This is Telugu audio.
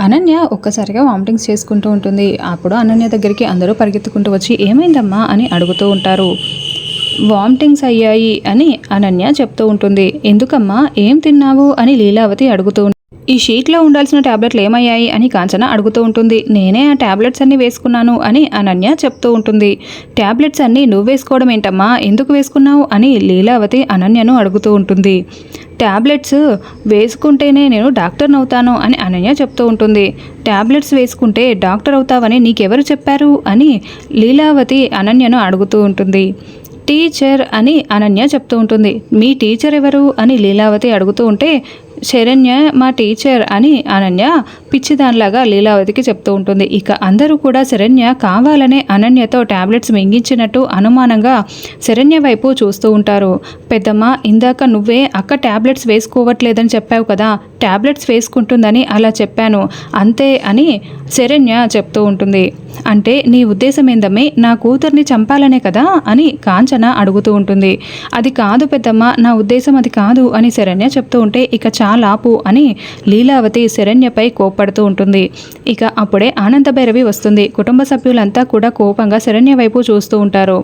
అనన్య ఒక్కసారిగా వామిటింగ్స్ చేసుకుంటూ ఉంటుంది. అప్పుడు అనన్య దగ్గరికి అందరూ పరిగెత్తుకుంటూ వచ్చి ఏమైందమ్మా? అని అడుగుతూ ఉంటారు. వామిటింగ్స్ అయ్యాయి అని అనన్య చెప్తూ ఉంటుంది. ఎందుకమ్మా? ఏం తిన్నావు? అని లీలావతి అడుగుతూ ఈ షీట్లో ఉండాల్సిన ట్యాబ్లెట్లు ఏమయ్యాయి అని కాంచన అడుగుతూ ఉంటుంది. నేనే ఆ ట్యాబ్లెట్స్ అన్నీ వేసుకున్నాను అని అనన్య చెప్తూ ఉంటుంది. ట్యాబ్లెట్స్ అన్నీ నువ్వు వేసుకోవడం ఏంటమ్మా? ఎందుకు వేసుకున్నావు? అని లీలావతి అనన్యను అడుగుతూ ఉంటుంది. ట్యాబ్లెట్స్ వేసుకుంటేనే నేను డాక్టర్ని అవుతాను అని అనన్య చెప్తూ ఉంటుంది. ట్యాబ్లెట్స్ వేసుకుంటే డాక్టర్ అవుతావని నీకెవరు చెప్పారు? అని లీలావతి అనన్యను అడుగుతూ ఉంటుంది. టీచర్ అని అనన్య చెప్తూ ఉంటుంది. మీ టీచర్ ఎవరు? అని లీలావతి అడుగుతూ ఉంటే శరణ్య మా టీచర్ అని అనన్య పిచ్చిదానిలాగా లీలావతికి చెప్తూ ఉంటుంది. ఇక అందరూ కూడా శరణ్య కావాలనే అనన్యతో టాబ్లెట్స్ మింగించినట్టు అనుమానంగా శరణ్య వైపు చూస్తూ ఉంటారు. పెద్దమ్మ ఇందాక నువ్వే అక్క టాబ్లెట్స్ వేసుకోవట్లేదని చెప్పావు కదా టాబ్లెట్స్ వేసుకుంటుందని అలా చెప్పాను అంతే అని శరణ్య చెప్తూ ఉంటుంది. అంటే నీ ఉద్దేశం ఏందమ్మే నా కూతుర్ని చంపాలనే కదా అని కాంచన అడుగుతూ ఉంటుంది. అది కాదు పెద్దమ్మ నా ఉద్దేశం అది కాదు అని శరణ్య చెప్తూ ఉంటే ఇక చాలాపు అని లీలావతి శరణ్యపై కోప్పడుతూ ఉంటుంది. ఇక అప్పుడే ఆనంద భైరవి వస్తుంది. కుటుంబ సభ్యులంతా కూడా కోపంగా శరణ్య వైపు చూస్తూ ఉంటారు.